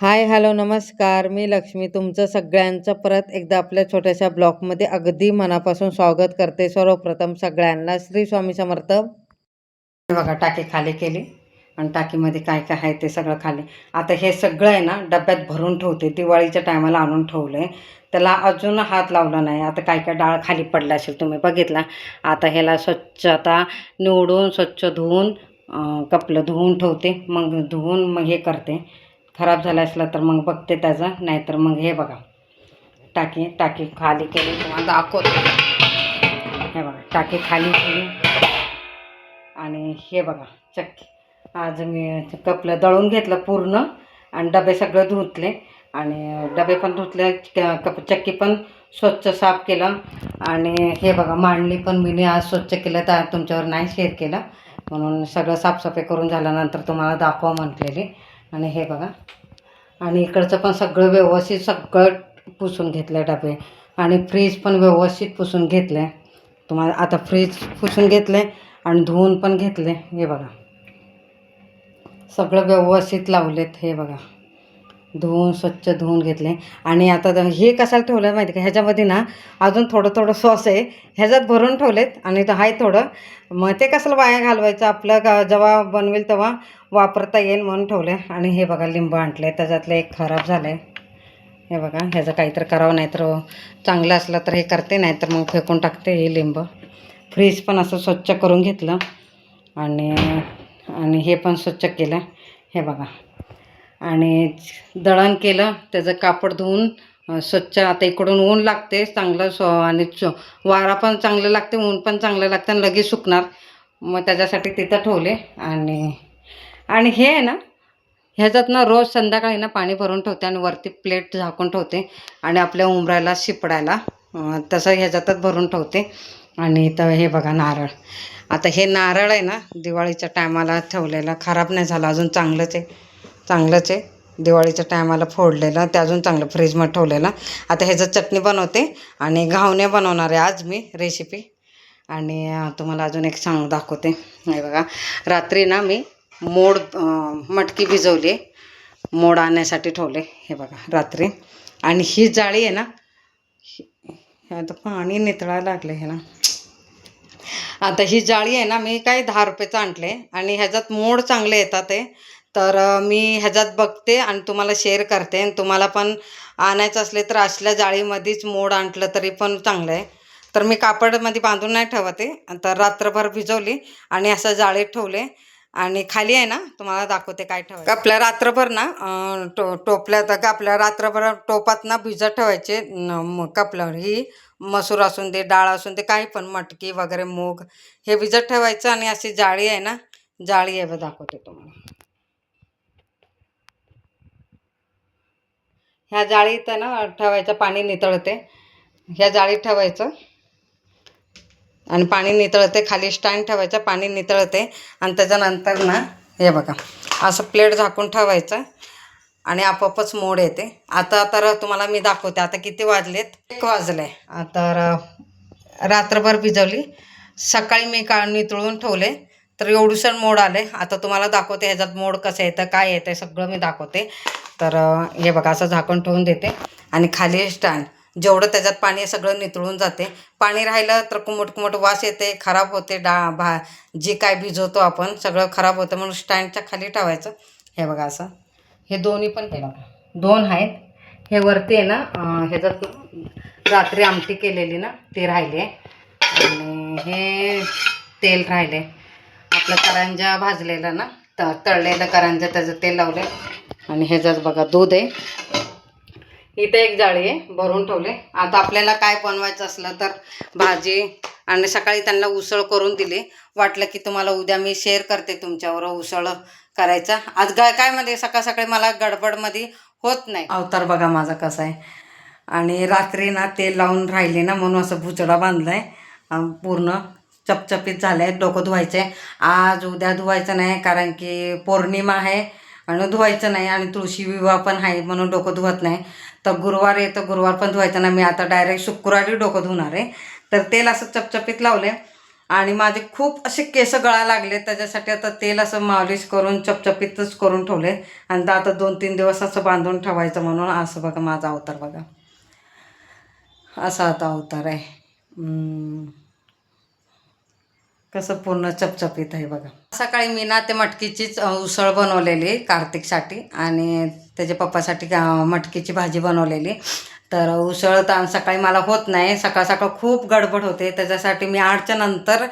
हाय, hello, नमस्कार. मी लक्ष्मी तुमचं सगळ्यांचं परत एकदा आपल्या छोट्याशा ब्लॉगमध्ये अगदी मनापासून स्वागत करते. सर्वप्रथम सगळ्यांना श्री स्वामी समर्थ. बघा टाकी खाली केली आणि टाकीमध्ये काय काय आहे ते सगळं खाली. आता हे सगळं आहे ना डब्यात भरून ठेवते. दिवाळीच्या टायमाला आणून ठेवलं आहे त्याला अजून हात लावला नाही. आता काय काय डाळ खाली पडला असेल तुम्ही बघितला. आता ह्याला स्वच्छ आता निवडून स्वच्छ धुवून कपलं धुवून ठेवते. मग धुवून मग हे करते. खराब झाला असला तर मग बघते त्याचं नाहीतर मग हे बघा. टाकी टाकी खाली केली तुम्हाला दाखवते. हे बघा टाकी खाली केली. आणि हे बघा चक्की. आज मी कपलं दळून घेतलं पूर्ण आणि डबे सगळं धुतले. आणि डबे पण धुतले कप चक्की पण स्वच्छ साफ केलं. आणि हे बघा मांडणी पण मी आज स्वच्छ केलं तर तुमच्यावर नाही शेअर केलं. म्हणून सगळं साफसफाई करून झाल्यानंतर तुम्हाला दाखवा म्हटलेली. आणि हे बघा. आणि इकडचं पण सगळं व्यवस्थित सगळं पुसून घेतलं डबे. आणि फ्रीज पण व्यवस्थित पुसून घेतलं आहे तुम्हाला आता फ्रीज पुसून घेतले आणि धुवून पण घेतले हे बघा. सगळं व्यवस्थित लावलेत हे बघा. धुवून स्वच्छ धुवून घेतले. आणि आता द- हे कशाला ठेवलं माहिती का? ह्याच्यामध्ये ना अजून थोडं थोडं सॉस आहे. ह्याच्यात भरून ठेवलेत आणि तर आहे थोडं. मग ते कसलं वाया घालवायचं? आपलं का जेव्हा बनवेल तेव्हा वापरता येईल म्हणून ठेवले आणि हे बघा लिंबू आणले त्याच्यातलं एक खराब झालं आहे हे बघा ह्याचं काहीतरी करावं नाही तर चांगलं असलं तर हे करते नाही तर मग फेकून टाकते हे लिंब. फ्रीज पण असं स्वच्छ करून घेतलं. आणि आणि हे पण स्वच्छ केलं. हे बघा. आणि दळण केलं त्याचं कापड धुवून स्वच्छ आता इकडून ऊन लागते चांगलं स आणि वारा पण चांगलं लागते ऊन पण चांगलं लागतं आणि लगेच सुकणार. मग त्याच्यासाठी तिथं ठेवले आणि आणि हे आहे ना ह्याच्यात ना रोज संध्याकाळी ना पाणी भरून ठेवते आणि वरती प्लेट झाकून ठेवते आणि आपल्या उमरायला शिपडायला तसं ह्याच्यातच भरून ठेवते. आणि इथं हे बघा नारळ. आता हे नारळ आहे ना दिवाळीच्या टायमाला ठेवलेलं खराब नाही झालं अजून चांगलंच आहे. चांगलंच आहे. दिवाळीच्या टायमाला फोडलेलं ते अजून चांगलं फ्रीजमध्ये ठेवलेलं. आता ह्याचं चटणी बनवते आणि घावणे बनवणार आहे आज मी रेसिपी आणि तुम्हाला अजून एक सांग दाखवते. हे बघा रात्री ना मी मोड मटकी भिजवली आहे. मोड आणण्यासाठी ठेवले हे बघा रात्री. आणि ही जाळी आहे ना आता पाणी नितळायला लागले हे ना. आता ही जाळी आहे ना मी काय दहा रुपयेचं आणले आणि ह्याच्यात मोड चांगले येतात ते तर मी ह्याच्यात बघते आणि तुम्हाला शेअर करते. आणि तुम्हाला पण आणायचं असले तर असल्या जाळीमध्येच मोड आणलं तरी पण चांगलं आहे. तर मी कापडमध्ये बांधून नाही ठेवते तर रात्रभर भिजवली आणि असं जाळीत ठेवले. आणि खाली आहे ना तुम्हाला दाखवते काय ठेवायचं. आपल्या रात्रभर ना टो टोपल्यात का आपल्या रात्रभर टोपात ना भिजत ठेवायचे. न- कपल्यावर. ही मसूर असून दे डाळ असून दे काही पण मटकी वगैरे मूग हे भिजत ठेवायचं आणि अशी जाळी आहे ना जाळी आहे दाखवते तुम्हाला. ह्या जाळीत आहे ना ठेवायचं पाणी नितळते. ह्या जाळीत ठेवायचं. आणि पाणी नितळते खाली स्टँड ठेवायचं पाणी नितळते. आणि त्याच्यानंतर ना हे बघा असं प्लेट झाकून ठेवायचं. आणि आपोआपच मोड येते. आता तर तुम्हाला मी दाखवते. आता किती वाजलेत? एक वाजले तर रात्रभर भिजवली. सकाळी मी का नितळून ठेवले. तर एवढूसर मोड आले. आता तुम्हाला दाखवते ह्याच्यात मोड कसं येतं काय येतं सगळं मी दाखवते. तर हे बघा असं झाकण ठेवून देते. आणि खाली स्टँड. जेवढं त्याच्यात पाणी सगळं नितळून जाते. पाणी राहिलं तर कुमट कुमट वास येते खराब होते डा भा जी काय भिजवतो आपण सगळं खराब होतं म्हणून स्टँडच्या खाली ठेवायचं. हे बघा असं. हे दोन्ही पण हे बघा. दोन आहेत. हे वरती आहे ना ह्याच्यात रात्री आमटी केलेली ना ते राहिले आणि हे तेल राहिले आपलं करंजा भाजलेलं ना त तळलेलं करंजा त्याचं तेल लावले आणि ह्याच्यात बघा दूध आहे. इथे एक जाळी आहे भरून ठेवले. आता आपल्याला काय बनवायचं असलं तर भाजी आणि सकाळी त्यांना उसळ करून दिली. वाटलं की तुम्हाला उद्या मी शेअर करते तुमच्यावर उसळ करायचा. आज गाय काय मध्ये सकाळ सकाळी मला गडबडमध्ये होत नाही. अवतार बघा माझा कसा आहे. आणि रात्री ना तेल लावून राहिले ना म्हणून असं भुचडा बांधलाय. पूर्ण चपचपीत झालंय डोकं धुवायचं आहे आज उद्या धुवायचं नाही कारण की पौर्णिमा आहे. आणि धुवायचं नाही आणि तुळशी विवाह पण आहे म्हणून डोकं धुवत नाही. तर गुरुवार येतं गुरुवार पण धुवायचं नाही. मी आता डायरेक्ट शुक्रवारी डोकं धुणार आहे. तर तेल असं चपचपीत लावले आणि माझे खूप असे केस गळा लागले त्याच्यासाठी आता तेल असं मालिश करून चपचपीतच करून ठेवले आणि आता दोन तीन दिवस असं बांधून ठेवायचं म्हणून असं बघा माझा अवतार बघा. असा आता अवतार आहे. कसं पूर्ण चपचपीत आहे बघा. सकाळी मी ना ते मटकीचीच उसळ बनवलेली कार्तिकसाठी आणि त्याच्या पप्पासाठी मटकीची भाजी बनवलेली. तर उसळ तर सकाळी मला होत नाही. सकाळ सकाळ खूप गडबड होते. त्याच्यासाठी मी आठच्या नंतर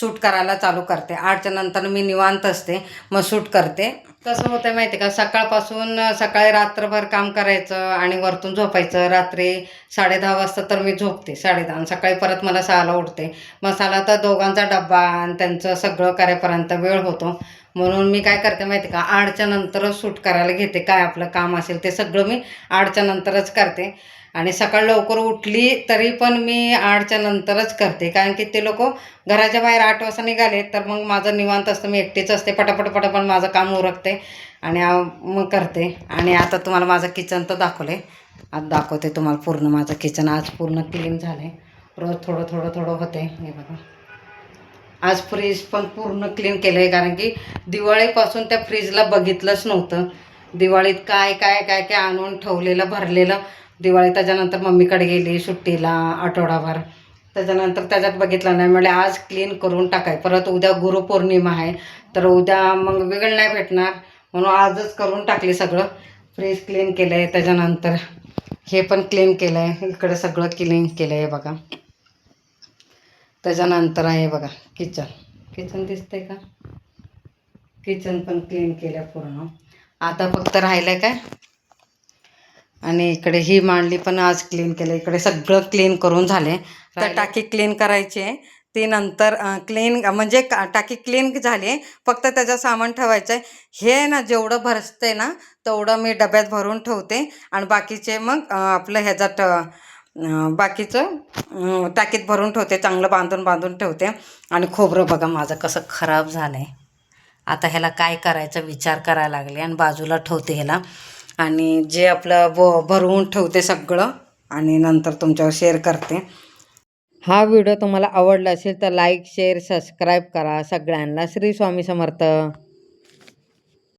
सूट करायला चालू करते. आठच्या नंतर मी निवांत असते. मग सूट करते. कसं होतं माहिती का? सकाळपासून सकाळी रात्रभर काम करायचं आणि वरतून झोपायचं. रात्री साडे दहा वाजता तर मी झोपते साडे दहा आणि सकाळी परत मला सहाला उठते. मसाला तर दोघांचा डब्बा आणि त्यांचं सगळं करेपर्यंत वेळ होतो. म्हणून मी काय करते माहिती का? आठच्या नंतरच शूट करायला घेते. काय आपलं काम असेल ते सगळं मी आठच्या नंतरच करते. आणि सकाळ लवकर उठली तरी पण मी आठच्या नंतरच करते. कारण की ते लोक घराच्या बाहेर आठ वाजता निघाले तर मग माझं निवांत असतं. मी एकटीच असते. पटापट पटापट माझं काम उरकते आणि मग करते. आणि आता तुम्हाला माझं किचन तर दाखवले आज दाखवते तुम्हाला पूर्ण माझं किचन आज पूर्ण क्लीन झालं आहे रोज थोडं थोडं थोडं होते हे बघा. आज फ्रीज पण पूर्ण क्लीन केलं आहे कारण की दिवाळीपासून त्या फ्रीजला बघितलंच नव्हतं. दिवाळीत काय काय काय काय आणून ठेवलेलं भरलेलं. दिवाळी त्याच्यानंतर मम्मीकडे गेली सुट्टीला आठवडाभर. त्याच्यानंतर त्याच्यात बघितलं नाही म्हणजे आज क्लीन करून टाकाय. परत उद्या गुरुपौर्णिमा आहे तर उद्या मग वेगळं नाही भेटणार म्हणून आजच करून टाकली सगळं. फ्रीज क्लीन केलं आहे त्याच्यानंतर. हे पण क्लीन केलं आहे इकडे सगळं क्लीन केलं आहे बघा. त्याच्यानंतर आहे बघा किचन किचन दिसतंय का? किचन पण क्लीन केलं पूर्ण. आता फक्त राहिलं आहे काय? आणि इकडे ही मांडली पण आज क्लीन केलं. इकडे सगळं क्लीन करून झाले. तर टाकी क्लीन करायची. आहे ती नंतर क्लीन म्हणजे टाकी क्लीन झाली. फक्त त्याचं सामान ठेवायचं आहे हे ना जेवढं भरते ना तेवढं मी डब्यात भरून ठेवते. आणि बाकीचे मग आपलं ह्याच्यात बाकीचं टाकीत भरून ठेवते. चांगलं बांधून बांधून ठेवते. आणि खोबरं बघा माझं कसं खराब झालं आहे आता ह्याला काय करायचा विचार करायला लागले. आणि बाजूला ठेवते ह्याला. आणि जे आपलं ब भरवून ठेवते सगळं आणि नंतर तुमच्यावर शेअर करते. हा व्हिडिओ तुम्हाला आवडला असेल तर लाईक शेअर सबस्क्राईब करा. सगळ्यांना श्री स्वामी समर्थ.